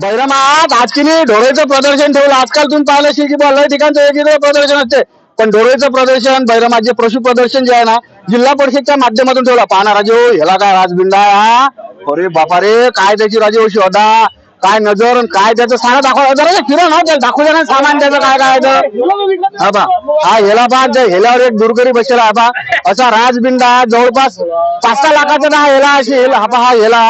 बैरमात आज की ढोरेचं प्रदर्शन ठेवलं. आजकाल तुम्ही पाहिलं असेल की बुवा लय ठिकाणचं वेगवेगळं प्रदर्शन असते. पण ढोरेचं प्रदर्शन बैरामाचे पशु प्रदर्शन जे आहे ना जिल्हा परिषदच्या माध्यमातून ठेवला. पाहणार राजे ह्याला काय राजबिंडा अरे बापा रे काय त्याची राजू होता काय नजर आणि काय त्याचं सांगा दाखवा. जरा ते फिरव ना त्याला दाखवू द्या ना सामान त्याचं काय काय आहे तर. हा बा. हा हेला पहा जे हेल्यावर एक दुरकरी बसलेला हा पा असा राजबिंडा जवळपास पाच सहा लाखाचा ना हेला अशी हा हा हेला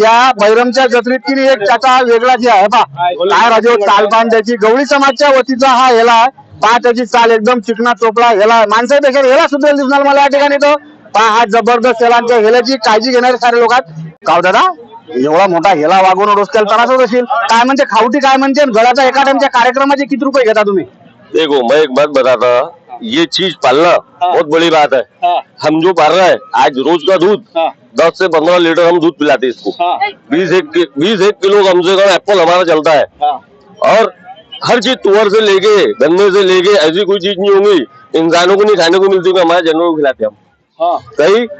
या बैरमच्या जत्रेत की एक त्याचा वेगळाच हे आहे पा काय राजे चालपान त्याची गवळी समाजच्या वतीचा हा हेला. आहे. पहा त्याची चाल एकदम चिकना चोपडा हेला. माणसापेक्षा हेला सुद्धा दिसणार मला या ठिकाणी तो. पहा हा जबरदस्त हेलांच्या हेल्याची काळजी घेणारे सारे लोक आहेत. काव दादा? एवढा मोठा हेला वागवून रस्त्याला त्रास होत असेल. काय म्हणते खावटी काय म्हणते आणि गळ्याचा एका टाइमच्या कार्यक्रमाचे किती रुपये घेता तुम्ही? देखो मैं एक बात बताता ये चीज पालना बहुत बड़ी बात है। हम जो पाल रहे हैं आज रोज का दूध दस से पंद्रह लीटर हम दूध पिलाते हैं इसको। बीस एक बीस एक किलो कम से कम एप्पल हमारा चलता है। और हर चीज तुअर से लेके गन्ने से लेके ऐसी कोई चीज नहीं होंगी। इंसानों को नहीं खाने को मिलती हमारे जानवरों को खिलाते हम। एक,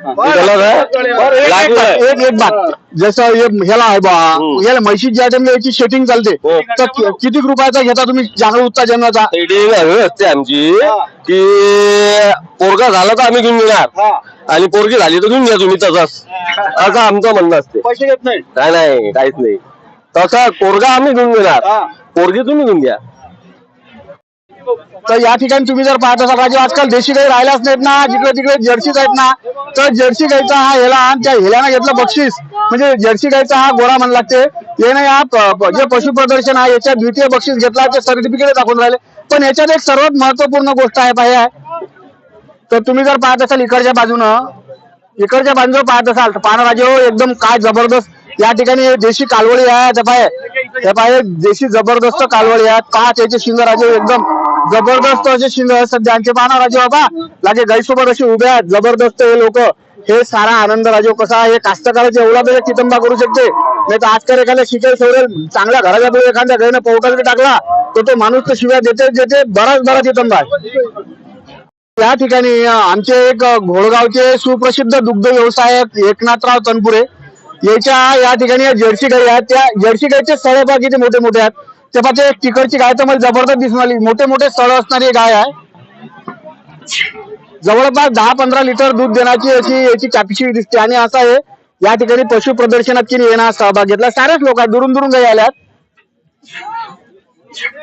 है. एक, बात. जसं ह्याला आहे बा हम्म. याला म्हशी ज्या टाइमला याची सेटिंग चालते. हो. तर किती रुपयाचा घेता तुम्ही उत्तेजनाचा सेटिंग हवी असते आमची. की पोरगा झाला तर आम्ही घेऊन घेणार आणि पोरगी झाली तर घेऊन घ्या तुम्ही तसंच. असं आमचं म्हणणं असते. पैसे घेत नाही. नाही नाही काहीच नाही. तसा पोरगा आम्ही घेऊन घेणार. पोरगी तुम्ही घेऊन घ्या. तर या ठिकाणी तुम्ही जर पाहत असाल राजू आजकाल देशी गाई राहिल्याच नाहीत ना जिकडे तिकडे जर्सीच आहेत ना तर जर्सी गाईचा हा हेला आणि त्या हेल्यानं घेतलं बक्षीस. म्हणजे जर्सी गाईचा हा गोळा म्हण लागते. येणं या जे पशु प्रदर्शन आहे याच्यात द्वितीय बक्षीस घेतला ते सर्टिफिकेट दाखवून राहिले. पण याच्यात एक सर्वात महत्त्वपूर्ण गोष्ट आहे पाहिजे तर तुम्ही जर पाहत असाल इकडच्या बाजूनं इकडच्या बाजूला पाहत असाल तर पाहणं राजे हो एकदम काय जबरदस्त. या ठिकाणी देशी कालवडी आहे त्या पाय. त्या पाय देशी जबरदस्त कालवडी आहे का त्याचे शिंग राजे एकदम जबरदस्त असे शिंद सध्या आमचे पाहणं राजे बाबा. लागे गाईसोबत असे उभे आहेत. जबरदस्त हे लोक. हे सारा आनंद राजे कसा आहे? हे कास्तकाराचे एवढा बेला कितंबा करू शकते. नाही तर आजकाल एखाद्या शिकाय सोडेल. चांगल्या घराच्या पुढे एखाद्या गाईनं पोटात टाकला तर तो माणूस तर शिव्या देते देते बराच बराच कितंबा आहे. या ठिकाणी आमचे एक घोडगावचे सुप्रसिद्ध दुग्ध व्यवसायक एकनाथराव तनपुरे. याच्या या ठिकाणी या जर्सी गाई आहेत. त्या जर्सी गाईचे सळ बघा किती मोठे मोठे आहेत. ते पाचे तिकडची गाय तर मला जबरदस्त दिसून आली. मोठे मोठे सळ असणारी गाय आहे. जवळपास दहा पंधरा लिटर दूध देण्याची अशी याची कॅपॅसिटी दिसते. आणि असं आहे या ठिकाणी पशु प्रदर्शनात की येणार सहभाग घेतला. सारेच लोक दुरून दुरून काही आल्यात.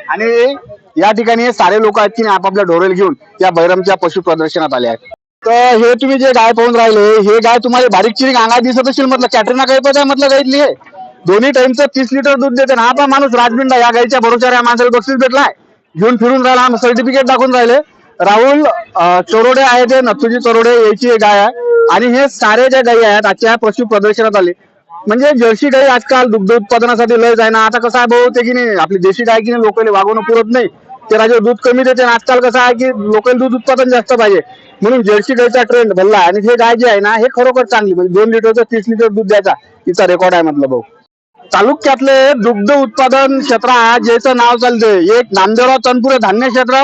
आणि या ठिकाणी हे सारे लोक आहेत की आपापल्या ढोरेल घेऊन या बैरमच्या पशु प्रदर्शनात आले आहेत. तर हे तुम्ही जे गाय पाहून राहिले हे गाय तुम्हाला बारीक चिरीक अंगात दिसत असेल म्हटलं कॅटरीना काही पण म्हटलं गायतली हे दोन्ही टाइमचं तीस लिटर दूध देते. ना हा पण माणूस राजमिंडा या गाईच्या भरोशावर या माणसाला बक्षीस भेटलाय. घेऊन फिरून राहिला सर्टिफिकेट दाखवून राहिले. राहुल चोरोडे आहे ते नथुजी चोरोडे याची एक गाय आहे. आणि हे सारे ज्या गायी आहेत आजच्या पशु प्रदर्शनात आले. म्हणजे जर्सी गाई आजकाल दुग्ध उत्पादनासाठी लय आहे ना आता कसं आहे भाऊ ते की नाही आपली देशी गाय की नाही लोकल वागवणं पुरत नाही. ते राजे दूध कमी देते आणि आजकाल कसं आहे की लोकल दूध उत्पादन जास्त पाहिजे. म्हणून जर्सी गाईचा ट्रेंड भरला आणि हे गाय जी आहे ना हे खरोखर चांगली. म्हणजे दोन लिटरचं तीस लिटर दूध द्यायचा. तिचा रेकॉर्ड आहे म्हटलं भाऊ. तालुक्यातले दुग्ध उत्पादन क्षेत्र ज्याचं नाव चालतंय. एक नामदेवराव तनपुरे धान्य क्षेत्र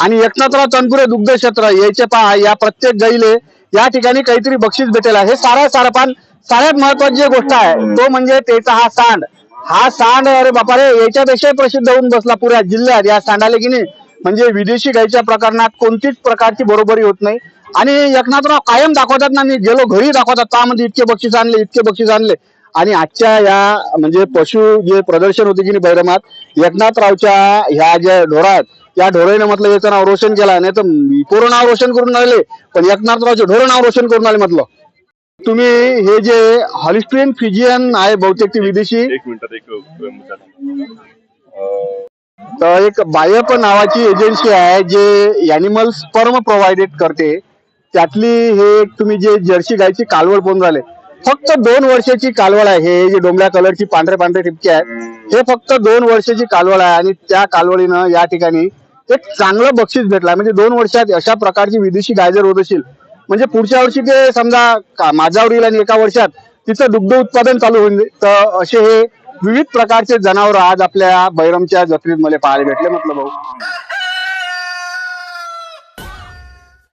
आणि एकनाथराव तनपुरे दुग्ध क्षेत्र. याचे पहा या प्रत्येक गाईले या ठिकाणी काहीतरी बक्षीस भेटेल हे सारा सारपान सगळ्यात महत्वाची जी गोष्ट आहे तो म्हणजे त्याचा हा सांड. हा सांड अरे बापा रे याच्यापेक्षा प्रसिद्ध होऊन बसला पुऱ्या जिल्ह्यात. या सांडाले की नाही म्हणजे विदेशी गाईच्या प्रकरणात कोणतीच प्रकारची बरोबरी होत नाही. आणि एकनाथराव कायम दाखवतात ना मी गेलो घरी दाखवतात. त्यामध्ये इतके बक्षीस आणले इतके बक्षीस आणले. आणि आजच्या या म्हणजे पशु जे प्रदर्शन होते की नाही बैरमात एकनाथरावच्या ह्या ज्या ढोरा आहेत या ढोराने म्हटलं याचं नाव रोशन केलं. नाही तर पोरं नाव रोशन करून आले पण एकनाथरावचे ढोरं नाव रोशन करून आले म्हटलं. तुम्ही हे जे हॉलिस्ट्रियन फिजियन आहे बहुतेक ती विदेशी. एक मिनिटात एक तर एक बायप नावाची एजन्सी आहे जे अॅनिमल स्पर्म प्रोव्हाइडेड करते. त्यातली हे तुम्ही जे जर्सी गायची कालवड पाहून राहिले. फक्त दोन वर्षाची कालवड आहे. हे जे डोंगळ्या कलरची पांढरे पांढरे टिपके आहेत हे फक्त दोन वर्षाची कालवड आहे आणि त्या कालवडीनं या ठिकाणी एक चांगलं बक्षीस भेटलं म्हणजे दोन वर्षात अशा प्रकारची विदेशी गाय जर होत असेल म्हणजे पुढच्या वर्षी ते समजा का- माझ्यावर येईल आणि एका वर्षात तिचं दुग्ध उत्पादन चालू होईल. तर असे हे विविध प्रकारचे जनावर आज आपल्या बैरमच्या जत्रेत मला पाहायला भेटले म्हटलं भाऊ.